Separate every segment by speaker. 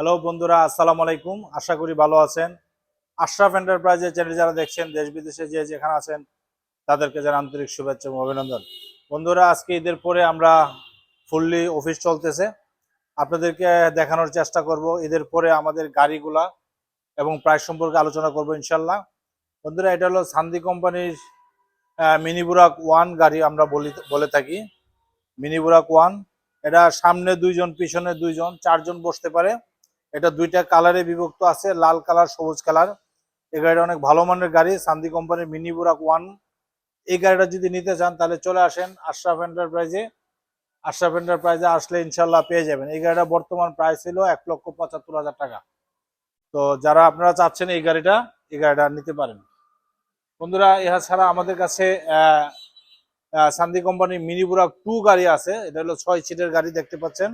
Speaker 1: Hello বন্ধুরা, আসসালামু আলাইকুম। আশা করি ভালো আছেন। আশরাফ এন্টারপ্রাইজের চ্যানেল যারা দেখছেন, দেশ বিদেশে যে যেখানে আছেন, তাদেরকে যারা আন্তরিক শুভেচ্ছা এবং অভিনন্দন। বন্ধুরা, আজকে ঈদের পরে আমরা ফুললি অফিস চলতেছে। আপনাদেরকে দেখানোর চেষ্টা করব ঈদের পরে আমাদের গাড়িগুলা এবং প্রাইস সম্পর্কে আলোচনা করব ইনশাল্লাহ বন্ধুরা, এটা হলো সান্দি কোম্পানির মিনি বুরাক ওয়ান গাড়ি আমরা বলি, বলে থাকি। মিনি বুরাক ওয়ান এটা সামনে দুইজন, পিছনে দুইজন, চারজন বসতে পারে। এটা দুইটা কালারে বিভক্ত আছে, লাল কালার, সবুজ কালার। এই গাড়িটা অনেক ভালো মানের গাড়ি, সান্দি কোম্পানির মিনি বুরাক ওয়ান এই গাড়িটা যদি নিতে চান, তাহলে চলে আসেন আশরাফ এন্টারপ্রাইজে আশরাফ এন্টারপ্রাইজে আসলে ইনশাল্লাহ পেয়ে যাবেন। এই গাড়িটা বর্তমান প্রাইস ছিল এক লক্ষ পঁচাত্তর হাজার টাকা। তো যারা আপনারা চাচ্ছেন এই গাড়িটা এই গাড়িটা নিতে পারেন। বন্ধুরা ইহা ছাড়া আমাদের কাছে সান্দি কোম্পানির মিনি বুরাক টু গাড়ি আছে। এটা হলো ছয় সিটের গাড়ি দেখতে পাচ্ছেন।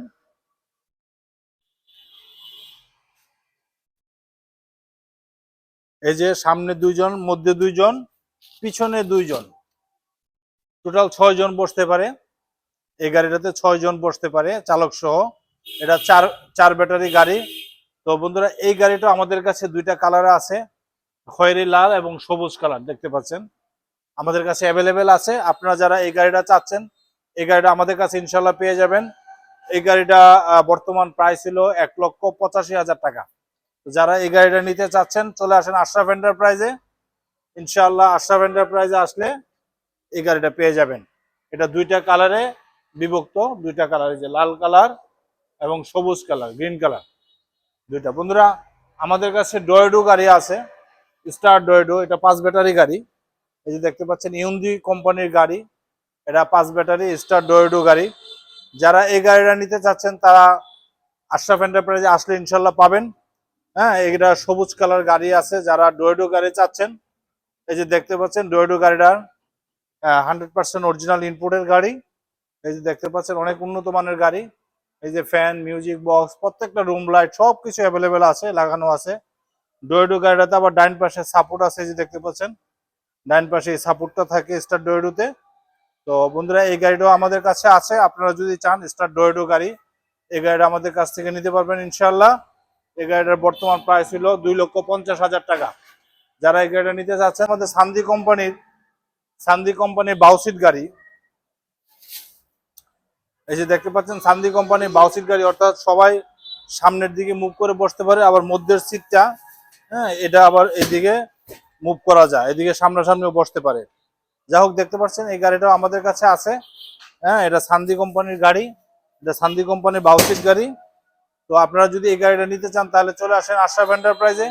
Speaker 1: এই যে সামনে দুইজন, মধ্যে দুইজন, পিছনে দুইজন। টোটাল ছয় জন বসতে পারে। এই গাড়িটাতে ছয় জন বসতে পারে, চালক সহ। এটা চার চার ব্যাটারি গাড়ি। তো বন্ধুরা, এই গাড়িটা আমাদের কাছে দুইটা কালার আছে। খয়েরি লাল এবং সবুজ কালার দেখতে পাচ্ছেন? আমাদের কাছে অ্যাভেলেবেল আছে। আপনারা যারা এই গাড়িটা চাচ্ছেন, এই গাড়িটা আমাদের কাছে ইনশাল্লাহ পেয়ে যাবেন। এই গাড়িটা বর্তমান প্রাইস ছিল এক লক্ষ পঁচাশি হাজার টাকা। যারা এই গাড়িটা নিতে চাচ্ছেন, চলে আসেন আশরাফ এন্টারপ্রাইজে ইনশাআল্লাহ আশরাফ এন্টারপ্রাইজে আসলে এই গাড়িটা পেয়ে যাবেন। এটা দুইটা কালারে বিভক্ত, দুইটা কালার যে লাল কালার এবং সবুজ কালার, গ্রিন কালার, দুইটা। বন্ধুরা, আমাদের কাছে ডয়েডো গাড়ি আছে স্টার ডয়েডো এটা পাঁচ ব্যাটারি গাড়ি। এই যে দেখতে পাচ্ছেন ইউন্দি কোম্পানির গাড়ি, এটা পাঁচ ব্যাটারি স্টার ডয়েডো গাড়ি। যারা এই গাড়িটা নিতে চাচ্ছেন, তারা আশরাফ এন্টারপ্রাইজে আসলে ইনশাল্লাহ পাবেন। হ্যাঁ এটা সবুজ কালার গাড়ি আছে, যারা ডোয়েডো গাড়ি চাচ্ছেন, এই যে দেখতে পাচ্ছেন, ডোয়েডো গাড়িটা হান্ড্রেড পার্সেন্ট অরিজিনাল ইনপুটের গাড়ি, এই যে দেখতে পাচ্ছেন, অনেক উন্নত মানের গাড়ি, এই যে ফ্যান মিউজিক বক্স প্রত্যেকটা রুম লাইট সব কিছু অ্যাভেলেবেল আছে, লাগানো আছে, ডোয়েডো গাড়িটাতে আবার ডাইন পাশে সাপোর্ট আছে, এই যে দেখতে পাচ্ছেন ডাইন পাশে এই সাপোর্টটা থাকে স্টার ডোয়েডোতে, তো বন্ধুরা, এই গাড়িটাও আমাদের কাছে আছে, আপনারা যদি চান স্টার ডোয়েডো গাড়ি, এই গাড়িটা আমাদের কাছ থেকে নিতে পারবেন ইনশাল্লাহ এই গাড়িটার বর্তমান প্রাইস হলো দুই লক্ষ পঞ্চাশ হাজার টাকা। যারা এই গাড়িটা নিতে চাচ্ছেন, আমাদের সান্দি কোম্পানির সান্দি কোম্পানির বাউসিট গাড়ি। এই যে দেখতে পাচ্ছেন সান্দি কোম্পানির বাউসিট গাড়ি, অর্থাৎ সবাই সামনের দিকে মুভ করে বসতে পারে, আবার মধ্যের সিটটা হ্যাঁ এটা আবার এদিকে মুভ করা যায়, এদিকে সামনাসামনিও বসতে পারে। যা হোক, দেখতে পাচ্ছেন, এই গাড়িটাও আমাদের কাছে আছে। হ্যাঁ এটা সান্দি কোম্পানির গাড়ি, এটা সান্দি কোম্পানির বাউসিট গাড়ি। তো আপনারা যদি এই গাড়িটা নিতে চান, তাহলে চলে আসেন আশরাফ এন্টারপ্রাইজে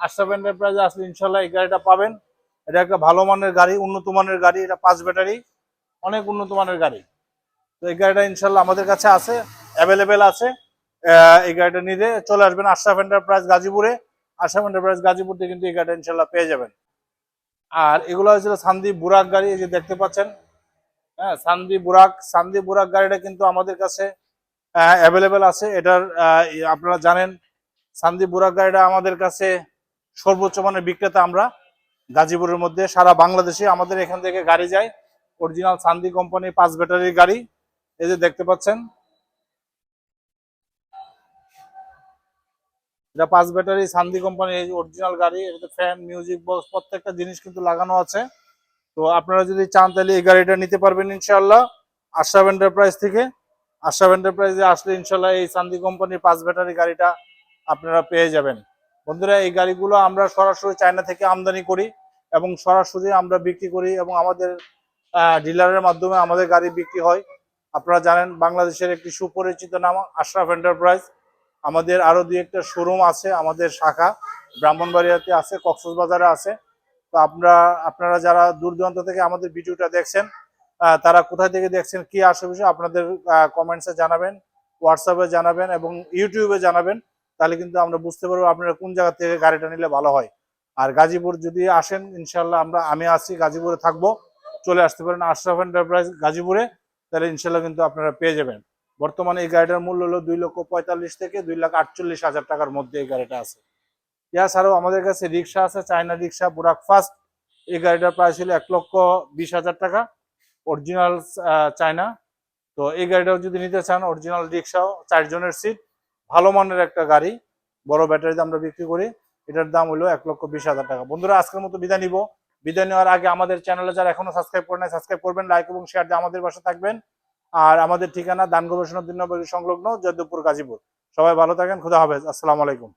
Speaker 1: আশরাফ এন্টারপ্রাইজে আসলে ইনশাল্লাহ এই গাড়িটা পাবেন। এটা একটা ভালো মানের গাড়ি, উন্নত মানের গাড়ি, এটা পাঁচ ব্যাটারি, অনেক উন্নত মানের গাড়ি। তো এই গাড়িটা ইনশাল্লাহ আমাদের কাছে আছে অ্যাভেলেবেল আছে। এই গাড়িটা নিলে চলে আসবেন আশরাফ এন্টারপ্রাইজ গাজীপুরে। আশরাফ এন্টারপ্রাইজ গাজীপুর থেকে কিন্তু এই গাড়িটা ইনশাল্লাহ পেয়ে যাবেন। আর এগুলো হয়েছিল সান্দি বুরাক গাড়ি, এই যে দেখতে পাচ্ছেন। হ্যাঁ সান্দি বুরাক সান্দি বুরাক গাড়িটা কিন্তু আমাদের কাছে অ্যাভেলেবেল আছে। এটার আপনারা জানেন সান্দি বুরাক গাড়িটা আমাদের কাছে সর্বোচ্চ মানের বিক্রেতা আমরা, গাজীপুরের মধ্যে। সারা বাংলাদেশে আমাদের এখান থেকে গাড়ি যায়। অরিজিনাল সান্দি কোম্পানি পাঁচ ব্যাটারির গাড়ি। এই যে দেখতে পাচ্ছেন। এটা পাঁচ ব্যাটারি সান্দি কোম্পানি অরিজিনাল গাড়ি। এটাতে ফ্যান মিউজিক বক্স প্রত্যেকটা জিনিস কিন্তু লাগানো আছে। তো আপনারা যদি চান, তাহলে এই গাড়িটা নিতে পারবেন ইনশাল্লাহ আশরাফ এন্টারপ্রাইজ থেকে। আশরাফ এন্টারপ্রাইজে আসলে ইনশাল্লাহ এই সান্দি কোম্পানির পাঁচ ব্যাটারি গাড়িটা আপনারা পেয়ে যাবেন। বন্ধুরা, এই গাড়িগুলো আমরা সরাসরি চায়না থেকে আমদানি করি এবং সরাসরি আমরা বিক্রি করি এবং আমাদের ডিলারের মাধ্যমে আমাদের গাড়ি বিক্রি হয়। আপনারা জানেন, বাংলাদেশের একটি সুপরিচিত নাম আশরাফ এন্টারপ্রাইজ আমাদের আরও দুই একটা শোরুম আছে আমাদের শাখা, ব্রাহ্মণবাড়িয়াতে আছে, কক্সবাজারে আছে। তো আপনারা আপনারা যারা দূর দূরান্ত থেকে আমাদের ভিডিওটা দেখছেন তারা কোথায় থেকে দেখছেন, কি আসে বিষয় আপনাদের কমেন্টসে জানাবেন হোয়াটসঅ্যাপে জানাবেন এবং ইউটিউবে জানাবেন, তাহলে কিন্তু আমরা বুঝতে পারব আপনারা কোন জায়গা থেকে গাড়িটা নিলে ভালো হয়। আর গাজীপুর যদি আসেন ইনশাল্লাহ আমরা, আমি আছি, গাজীপুরে থাকব, চলে আসতে পারেন আশরাফ এন্টারপ্রাইজ গাজীপুরে, তাহলে ইনশাল্লাহ কিন্তু আপনারা পেয়ে যাবেন। বর্তমানে এই গাড়িটার মূল্য হলো দুই লক্ষ পঁয়তাল্লিশ থেকে দুই লাখ আটচল্লিশ হাজার টাকার মধ্যে এই গাড়িটা আছে। এছাড়াও আমাদের কাছে রিক্সা আছে, চায়না রিক্সা, বুরাক ফার্স্ট এই গাড়িটার প্রাইস ছিল এক লক্ষ বিশ হাজার টাকা। অরিজিনাল চায়না তো এই গাড়িটাও যদি নিতে চান অরিজিনাল রিক্সাও চারজনের সিট ভালো মানের একটা গাড়ি, বড় ব্যাটারিতে আমরা বিক্রি করি। এটার দাম হলো এক লক্ষ বিশ হাজার টাকা। বন্ধুরা, আজকের মতো বিদায় নিব। বিদায় নেওয়ার আগে আমাদের চ্যানেলে যারা এখনও সাবস্ক্রাইব করে নাই সাবস্ক্রাইব করবেন লাইক এবং শেয়ার দিয়ে আমাদের পাশে থাকবেন। আর আমাদের ঠিকানা দান গবেষণা দিন সংলগ্ন জয়দেবপুর গাজীপুর। সবাই ভালো থাকেন, খুদা হাফেজ। আসসালামু আলাইকুম।